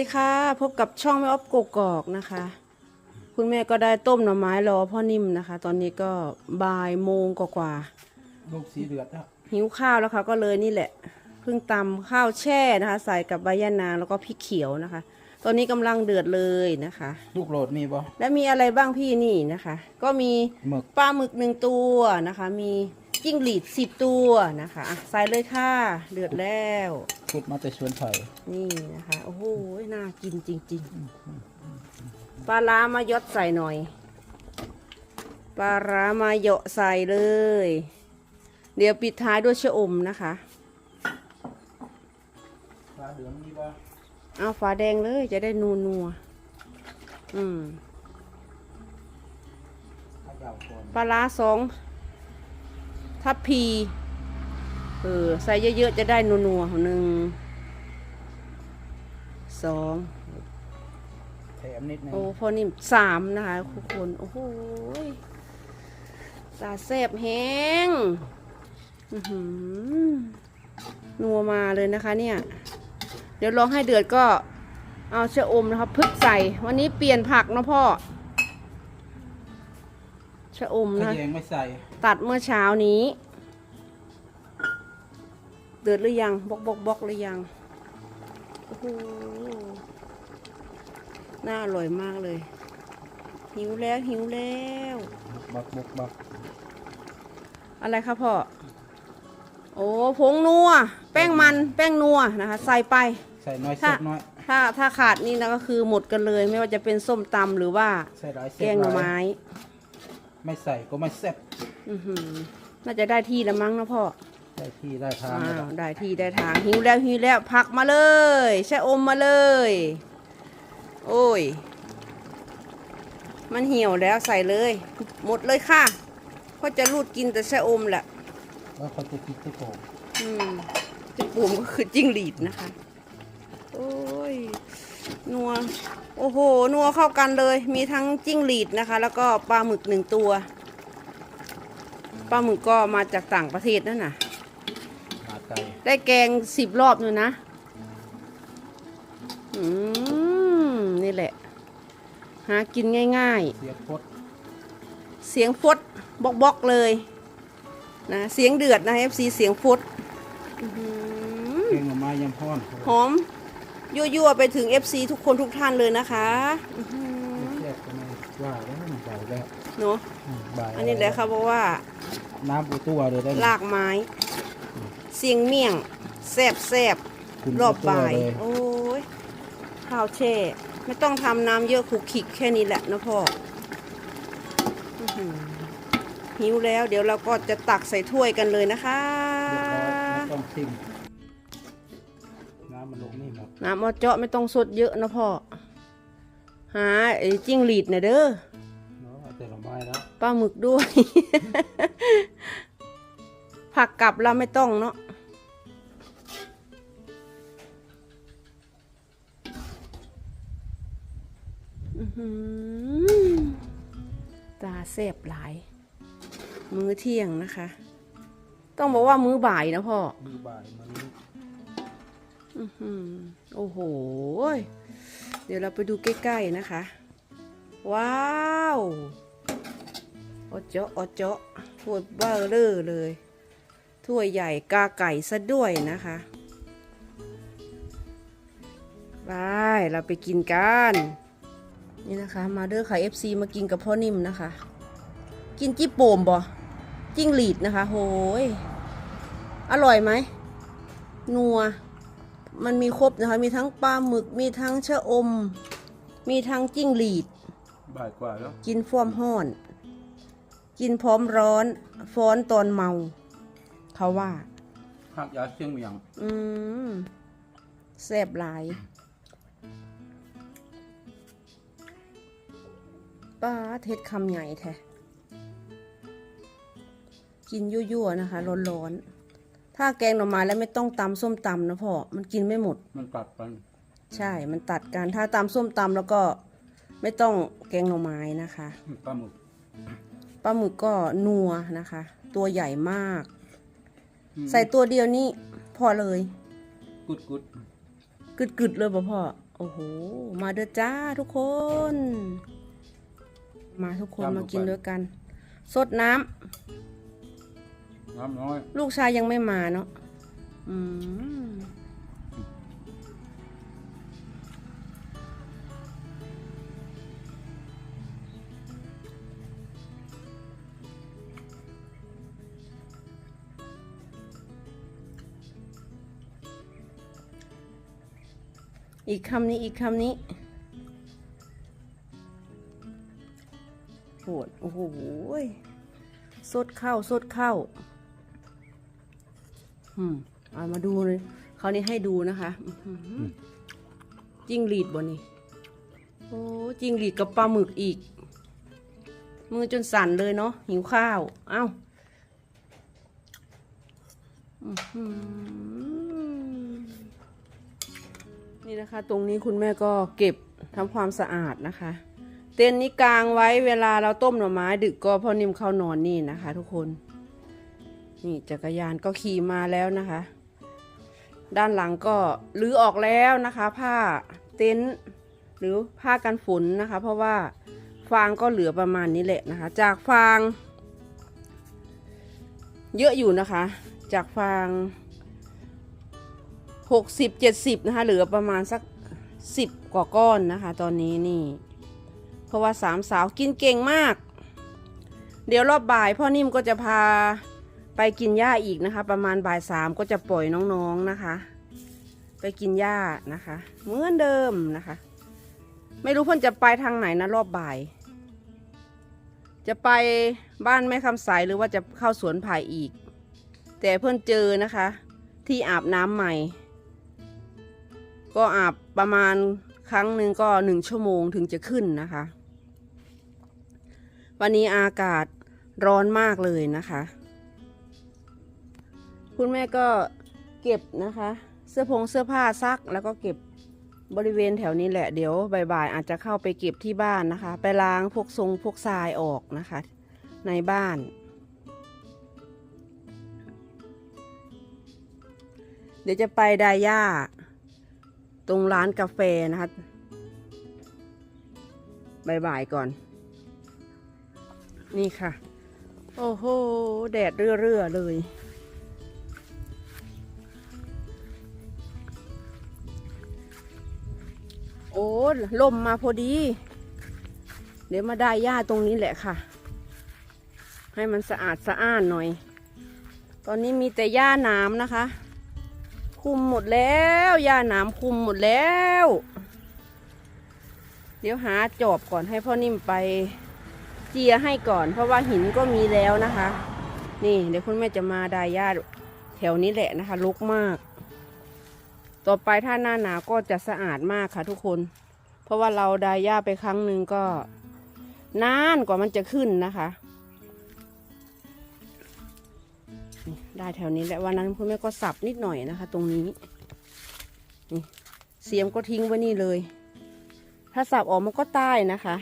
สวัสดีค่ะ พบกับช่องแม่ออฟกกอกนะคะ คุณแม่ก็ได้ต้มหน่อไม้รอพ่อนิ่มนะคะ ตอนนี้ก็บ่ายโมงกว่าลูกสีเดือดแล้วๆหิวข้าวแล้วค่ะก็เลยนี่แหละเพิ่งตำข้าวแช่นะคะ ใส่กับใบยะนางแล้วก็พริกเขียวนะคะ ตอนนี้กำลังเดือดเลยนะคะ ลูกโหลดมีบ่ และมีอะไรบ้างพี่นี่นะคะ ก็มีหมึก ปลาหมึกหนึ่งตัวนะคะ มี จิ้งหรีดสิบตัวนะคะอะใส่เลยค่ะ เดือดแล้วขุดมาแต่ชวนไผ่นี่นะคะ โอ้โห น่ากินจริง ๆ ปลาร้ามายดใส่หน่อย ปลาร้ามาเหยาะใส่เลย เดี๋ยวปิดท้ายด้วยชะอมนะคะ ปลาเหลืองมีบ่เอาฝาแดงเลยจะได้นัวนัวๆอืม ปลาเยาวก่อนปลาร้าสอง ทับพีเออใส่เยอะๆจะได้นัวนัวๆหนึ่งสองแถมนิดนึงโอ้พอนี่สามนะคะทุกคน โอ้โหยตาแซบแห้งอื้อหือนัวมาเลยนะคะเนี่ย เดี๋ยวลองให้เดือดก็เอาชะอมนะครับพึกใส่ วันนี้เปลี่ยนผักเนาะพ่อชะอมขนะยงไม่ใส่ ตัดเมื่อเช้านี้ เดือดหรือยังบกบกบกหรือยังโอ้โหน่าอร่อยมากเลย หิวแล้วหิวแล้วบักบักบักอะไรครับพ่อ โอ้ผงนัว แป้งมันแป้งนัวนะคะ ใส่ไป ใส่น้อยถ้าเสียบน้อย ถ้าถ้าขาดนี่นะก็คือหมดกันเลย ไม่ว่าจะเป็นส้มตำหรือว่าใส่หลายเสีแกยบงหน่อหลายไม้ ไม่ใส่ก็ไม่แซ่บอือหือน่าจะได้ที่แล้วมั้งนะพ่อได้ที่ได้ทางอ้าแล้ววได้ที่ได้ทางหิวแล้วหิวแล้วผักมาเลยชะอมมาเลย โอ้ย มันเหี่ยวแล้วใส่เลย หมดเลยค่ะเพราะจะรูดกินแต่ชะอมแหละ แล้วเขาจะคิดที่โกงอืมจะปุ่มก็คือจิ้งหรีดนะคะ โอ้ย นัว โอ้โห นัวเข้ากันเลย มีทั้งจิ้งหรีดนะคะ แล้วก็ปลาหมึกหนึ่งตัว ปลาหมึกก็มาจากต่างประเทศนั่นน่ะ มาไก่ได้แกงสิบรอบเลยนะ อืม นี่แหละ หากินง่ายเสียบพดๆเสียงฟดบอกบอกๆเลยนะเสียงเดือดนะ FC เสียงฟดอื้อหือแกงหน่อไม้ยำพอน หอม ยั่วๆไปถึง FC ทุกคนทุกท่านเลยนะคะอื้อหือแซ่บก็ไม่ว่าแล้วมันบ่ายแล้วเนาะอืมบ่ายอันนี้แหละเขาบอกว่า น้ำอุตัวเลยได้ลากไม้ เสียงเมี่ยงแซบแซบๆคุณรอบอุตัวบ่ายเลยโอ้ยข้าวแช่ ไม่ต้องทำน้ำเยอะขลุกขลิกแค่นี้แหละนะพ่ออื้อหือหิวแล้ว เดี๋ยวเราก็จะตักใส่ถ้วยกันเลยนะคะ เรียบร้อยไม่ต้องซิมน้ำมันลง นี่หมดน้ำเอาเจาะไม่ต้องสดเยอะนะพ่อ หาไอ้จิ้งหรีดนะเด้อเนาะเอาแต่ละไม้แล้วปลาหมึกด้วย ผักกลับเราไม่ต้องเนาะ อื้อหือตาแสบหลาย มื้อเที่ยงนะคะ ต้องบอกว่ามื้อบ่ายนะพ่อ มือบ่ายมันอื้อหือ โอ้โห เดี๋ยวเราไปดูใกล้ๆนะคะ ว้าวอเจาะอเจาะถ้วยเบอร์เลอร์เลยถ้วยใหญ่กาไก่ซะด้วยนะคะไปเราไปกินกัน นี่นะคะ มาเด้อค่ะ FC มากินกับพ่อนิ่มนะคะ กินจี้โป่มบ่จิ้งหรีดนะคะ โหย อร่อยไหมนัว มันมีครบนะคะ มีทั้งปลาหมึก มีทั้งชะอม มีทั้งจิ้งหรีด บ่ายกว่าแล้วกินฟ้อมห้อน กินพร้อมร้อน ฟ้อนตอนเมา เขาว่า หักยาเชียงเมียงอืมแซบหลายป้าเทศคำใหญ่แท้ กินยั่วๆนะคะ ร้อนๆ ถ้าแกงหน่อไม้แล้วไม่ต้องตำส้มตำนะพ่อ มันกินไม่หมด มันกัดกันใช่ มันตัดกัน ถ้าตำส้มตำแล้วก็ไม่ต้องแกงหน่อไม้นะคะปลาหมึกปลาหมึกก็นัวนะคะ ตัวใหญ่มากอืมใส่ตัวเดียวนี่พอเลย กุดกุดกึดๆเลยป่ะพ่อ โอ้โห มาเด้อจ้าทุกคน มาทุกคนมากินด้วยกัน สดน้ น้ำน้อยลูกชายยังไม่มาเนาะอืมอีกคำนี้อีกคำนี้โหดโอ้โหสดเข้าสดเข้า อืมเอามาดูเลยคราวนี้ให้ดูนะคะอื้อหือจิ้งหรีดบ่นี่โอ้จิ้งหรีดกับปลาหมึกอีก มือจนสั่นเลยเนาะหิวข้าว เอ้าอื้อหือนี่นะคะ ตรงนี้คุณแม่ก็เก็บทำความสะอาดนะคะ เต็นท์นี้กางไว้เวลาเราต้มหน่อไม้ดึกก็พ่อนิ่มเข้านอนนี่นะคะ ทุกคน นี่จักรยานก็ขี่มาแล้วนะคะ ด้านหลังก็รื้อออกแล้วนะคะ ผ้าเต็นท์หรือผ้ากันฝนนะคะ เพราะว่าฟางก็เหลือประมาณนี้แหละนะคะ จากฟาง เยอะอยู่นะคะ จากฟางหกสิบเจ็ดสิบนะคะเหลือประมาณสักสิบกว่าก้อนนะคะ ตอนนี้นี่ เพราะว่าสามสาวกินเก่งมาก เดี๋ยวรอบบ่ายพ่อนิ่มก็จะพา ไปกินหญ้าอีกนะคะ ประมาณบ่ายสามก็จะปล่อยน้องๆนะคะ ไปกินหญ้านะคะ เหมือนเดิมนะคะ ไม่รู้เพื่อนจะไปทางไหนนะรอบบ่าย จะไปบ้านแม่คำใสหรือว่าจะเข้าสวนไผ่อีก แต่เพื่อนเจอนะคะ ที่อาบน้ำใหม่ ก็อาบประมาณครั้งหนึ่งก็หนึ่งชั่วโมงถึงจะขึ้นนะคะ วันนี้อากาศร้อนมากเลยนะคะ คุณแม่ก็เก็บนะคะ เสื้อผงเสื้อผ้าซักแล้วก็เก็บบริเวณแถวนี้แหละเดี๋ยวบ่ายๆอาจจะเข้าไปเก็บที่บ้านนะคะ ไปล้างพวกทรงพวกทรายออกนะคะ ในบ้านเดี๋ยวจะไปไดาย่า ตรงร้านกาแฟนะคะบ่ายๆก่อน นี่ค่ะ โอ้โห แดดเรื่อๆเลย ลมมาพอดี เดี๋ยวมาได้หญ้าตรงนี้แหละค่ะ ให้มันสะอาดสะอ้านหน่อย ตอนนี้มีแต่หญ้าหนามนะคะ คุมหมดแล้วหญ้าหนามคุมหมดแล้ว เดี๋ยวหาจอบก่อนให้พ่อนิ่มไปเจียให้ก่อน เพราะว่าหินก็มีแล้วนะคะ นี่เดี๋ยวคุณแม่จะมาได้หญ้าแถวนี้แหละนะคะรกมาก ต่อไปถ้าหน้าหนาวก็จะสะอาดมากค่ะทุกคน ราะว่าเราไดาย่าไปครั้งหนึ่งก็นานกว่ามันจะขึ้นนะคะ ได้แถวนี้แหละวันนั้นคุณแม่ก็สับนิดหน่อยนะคะ ตรงนี้นี่เสียมก็ทิ้งไว้นี่เลย ถ้าสับออกมันก็ใต้นะคะ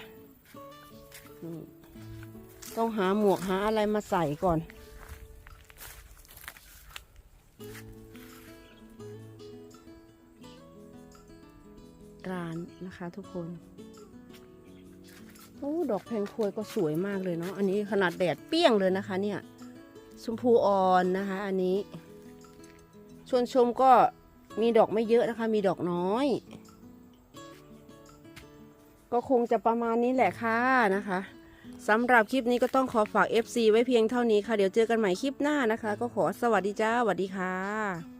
ต้องหาหมวกหาอะไรมาใส่ก่อน ร้านนะคะทุกคนโอ้ดอกแพงพวยก็สวยมากเลยเนาะอันนี้ขนาดแดดเปี้ยงเลยนะคะ เนี่ยชมพูอ่อนนะคะ อันนี้ชวนชมก็มีดอกไม่เยอะนะคะ มีดอกน้อย ก็คงจะประมาณนี้แหละค่ะนะคะสำหรับคลิปนี้ก็ต้องขอฝาก FC ไว้เพียงเท่านี้ค่ะ เดี๋ยวเจอกันใหม่คลิปหน้านะคะ ก็ขอสวัสดีจ้าสวัสดีค่ะ